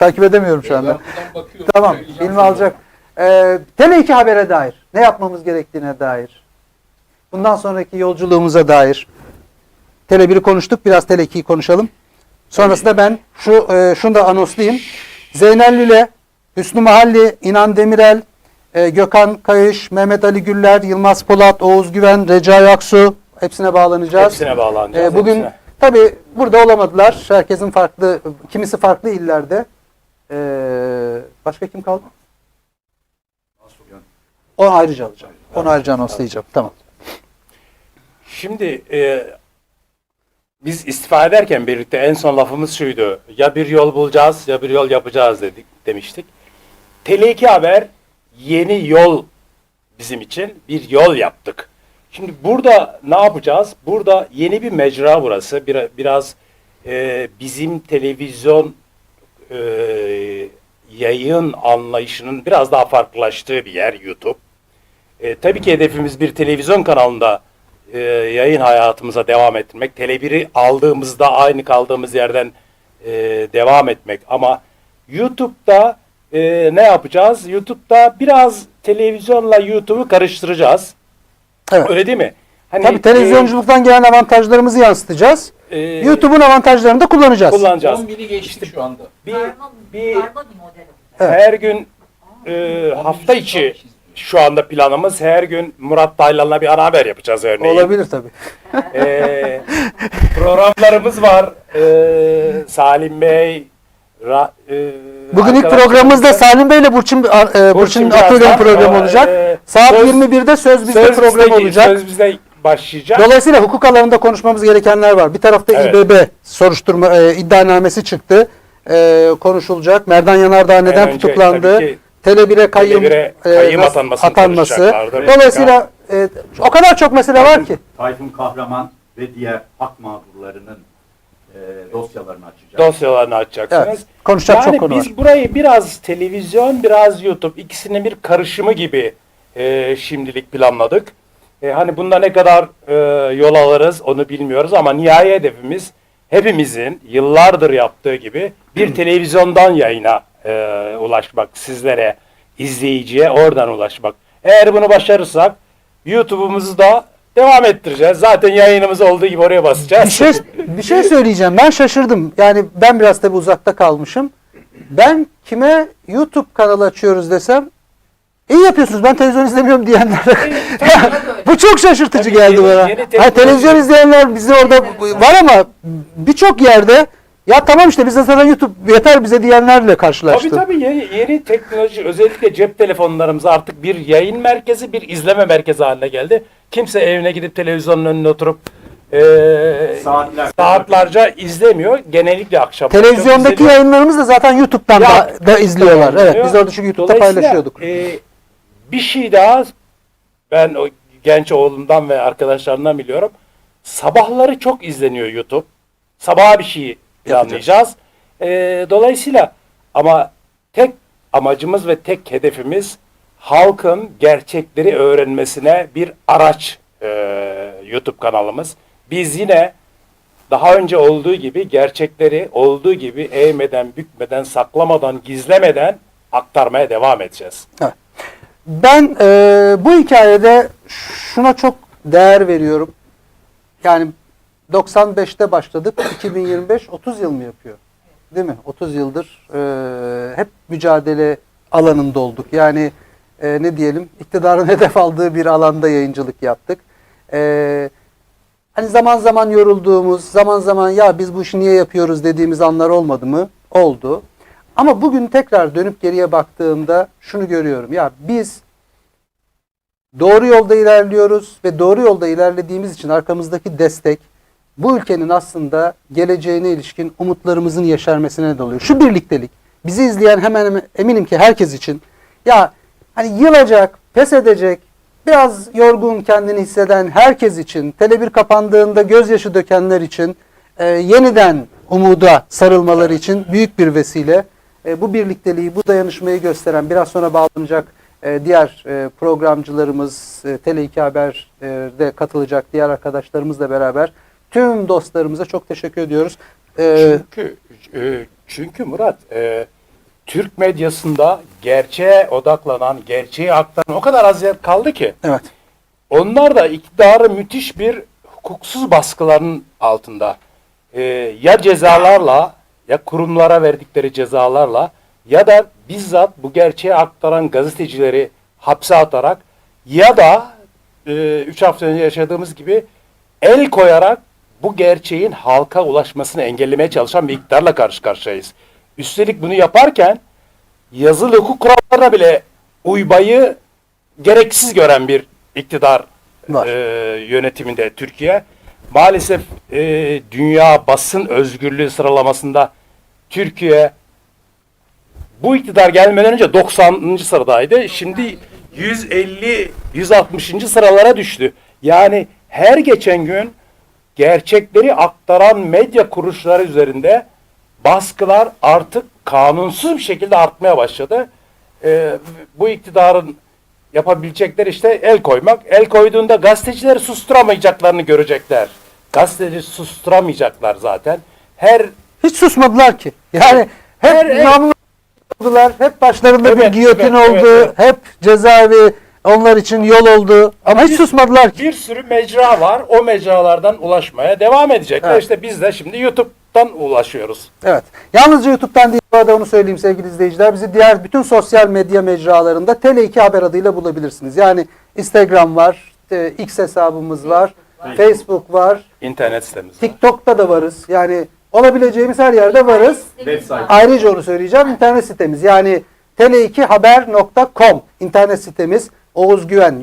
Takip edemiyorum şu anda. Tamam, söyleyeceğim ilmi sana. alacak. Ee, Tele 2 habere dair, ne yapmamız gerektiğine dair, bundan sonraki yolculuğumuza dair. Tele 1'i konuştuk, biraz Tele 2'yi konuşalım. Sonrasında ben şu e, şunu da anonslayayım. Zeynel Lüle, Hüsnü Mahalli, İnan Demirel, e, Gökhan Kayış, Mehmet Ali Güller, Yılmaz Polat, Oğuz Güven, Recai Aksu hepsine bağlanacağız. Hepsine bağlanacağız. Ee, bugün hepsine. tabi burada olamadılar. Herkesin farklı, kimisi farklı illerde. Ee, başka kim kaldı? Onu ayrıca alacağım. Onu ayrıca anonslayacağım. Tamam. Şimdi e, biz istifa ederken birlikte en son lafımız şuydu. Ya bir yol bulacağız ya bir yol yapacağız dedik demiştik. Tele2 Haber yeni yol bizim için bir yol yaptık. Şimdi burada ne yapacağız? Burada yeni bir mecra burası. Bir, biraz e, bizim televizyon e, yayın anlayışının biraz daha farklılaştığı bir yer YouTube. E, tabii ki hedefimiz bir televizyon kanalında e, yayın hayatımıza devam ettirmek. Tele1'i aldığımızda aynı kaldığımız yerden e, devam etmek. Ama YouTube'da e, ne yapacağız? YouTube'da biraz televizyonla YouTube'u karıştıracağız. Evet. Öyle değil mi? Hani, Tabii televizyonculuktan gelen avantajlarımızı yansıtacağız. E, YouTube'un avantajlarını da kullanacağız. kullanacağız. 11'i geçtik şu anda. Bir, bir karma bir model her gün e, hafta içi şu anda planımız her gün Murat Taylan'la bir ana haber yapacağız örneğin. Olabilir tabii. Ee, programlarımız var. Ee, Salim Bey, ra, e, Bugün ilk arkadaşlarımız- programımızda Salim Bey ile Burçin, e, Burçin birazdan, Atölye programı ama, olacak. e, Saat söz- 21'de Söz Bizde Söz programı bizde- olacak. Söz bizde başlayacak. Dolayısıyla hukuk alanında konuşmamız gerekenler var. Bir tarafta Evet. İBB soruşturma e, iddianamesi çıktı. E, konuşulacak. Merdan Yanardağ neden önce tutuklandı? tabii ki Tele1'e kayyum, Tele1'e kayyum nasıl- atanmasını atanması. konuşacaklardı. Dolayısıyla e, o kadar çok mesele var ki. Tayfun Kahraman ve diğer hak mağdurlarının e, dosyalarını açacak. dosyalarını açacaksınız. Evet, konuşacak yani çok konu biz var. burayı biraz televizyon, biraz YouTube ikisinin bir karışımı gibi e, şimdilik planladık. E, hani bunda ne kadar e, yol alırız onu bilmiyoruz ama nihai hedefimiz hepimizin yıllardır yaptığı gibi bir televizyondan yayına e, ulaşmak, sizlere, izleyiciye oradan ulaşmak. Eğer bunu başarırsak YouTube'umuzu da devam ettireceğiz. Zaten yayınımız olduğu gibi oraya basacağız. Bir şey, bir şey söyleyeceğim. Ben şaşırdım. Yani ben biraz tabii uzakta kalmışım. Ben kime YouTube kanalı açıyoruz desem iyi yapıyorsunuz ben televizyon izlemiyorum diyenler. Bu çok şaşırtıcı Tabii geldi yeni- bana. yeni Ha, teknoloji- televizyon izleyenler bizi orada var ama birçok yerde ya tamam işte bize zaten YouTube yeter bize diyenlerle karşılaştım. Tabii tabii yeni, yeni teknoloji özellikle cep telefonlarımız artık bir yayın merkezi bir izleme merkezi haline geldi. Kimse evine gidip televizyonun önüne oturup eee Saatlerce- saatlerce izlemiyor. Genellikle akşam. Televizyondaki izleniyor. yayınlarımız da zaten YouTube'dan Ya, da, da izliyorlar. Evet biz orada çünkü YouTube'da Dolayısıyla, paylaşıyorduk. eee, bir şey daha ben o genç oğlumdan ve arkadaşlarından biliyorum. Sabahları çok izleniyor YouTube. Sabaha bir şey planlayacağız. Eee, dolayısıyla ama tek amacımız ve tek hedefimiz halkın gerçekleri öğrenmesine bir araç eee, YouTube kanalımız. Biz yine daha önce olduğu gibi gerçekleri olduğu gibi eğmeden, bükmeden, saklamadan, gizlemeden aktarmaya devam edeceğiz. Ben e, bu hikayede şuna çok değer veriyorum. Yani 95'te başladık. 2025 30 yıl mı yapıyor? Değil mi? 30 yıldır e, hep mücadele alanında olduk. Yani e, ne diyelim iktidarın hedef aldığı bir alanda yayıncılık yaptık. E, hani zaman zaman yorulduğumuz, zaman zaman ya biz bu işi niye yapıyoruz dediğimiz anlar olmadı mı? Oldu. Ama bugün tekrar dönüp geriye baktığımda şunu görüyorum. Ya biz doğru yolda ilerliyoruz ve doğru yolda ilerlediğimiz için arkamızdaki destek bu ülkenin aslında geleceğine ilişkin umutlarımızın yeşermesine neden oluyor. Şu birliktelik bizi izleyen hemen eminim ki herkes için ya hani yılacak, pes edecek, biraz yorgun kendini hisseden herkes için, Tele1 kapandığında gözyaşı dökenler için e, yeniden umuda sarılmaları için büyük bir vesile. E, bu birlikteliği, bu dayanışmayı gösteren biraz sonra bağlanacak e, diğer e, programcılarımız, e, Tele2 Haber'de katılacak diğer arkadaşlarımızla beraber tüm dostlarımıza çok teşekkür ediyoruz. E, Çünkü e, çünkü Murat e, Türk medyasında gerçeğe odaklanan, gerçeği aktaran o kadar az yer kaldı ki. Evet. Onlar da iktidarı müthiş bir hukuksuz baskıların altında. Ee, ya cezalarla ya kurumlara verdikleri cezalarla ya da bizzat bu gerçeği aktaran gazetecileri hapse atarak ya da 3 hafta önce yaşadığımız gibi el koyarak bu gerçeğin halka ulaşmasını engellemeye çalışan bir iktidarla karşı karşıyayız. Üstelik bunu yaparken yazılı hukuk kurallarına bile uymayı gereksiz gören bir iktidar Var. e, yönetiminde Türkiye. Maalesef e, dünya basın özgürlüğü sıralamasında Türkiye bu iktidar gelmeden önce 90. sıradaydı. Şimdi 150 160. sıralara düştü. Yani her geçen gün gerçekleri aktaran medya kuruluşları üzerinde baskılar artık kanunsuz bir şekilde artmaya başladı. Ee, bu iktidarın yapabilecekleri işte el koymak. El koyduğunda gazetecileri susturamayacaklarını görecekler. Gazeteci susturamayacaklar zaten. Her Hiç susmadılar ki. Yani hep Her- namlu oldular. Hep başlarında bir Evet, giyotin evet, oldu. evet, Hep cezaevi onlar için yol oldu. Ama hiç bir- susmadılar ki. bir sürü mecra var. O mecralardan ulaşmaya devam edecekler. Evet. İşte biz de şimdi YouTube'dan ulaşıyoruz. Evet. Yalnızca YouTube'dan değil bu arada onu söyleyeyim sevgili izleyiciler. Bizi diğer bütün sosyal medya mecralarında Tele2 Haber adıyla bulabilirsiniz. Yani Instagram var, e, X hesabımız var, Facebook var, İnternet sitemiz var. TikTok'ta da varız. Yani olabileceğimiz her yerde varız. Website. Ayrıca onu söyleyeceğim. internet sitemiz yani tele2haber.com internet sitemiz. Oğuz Güven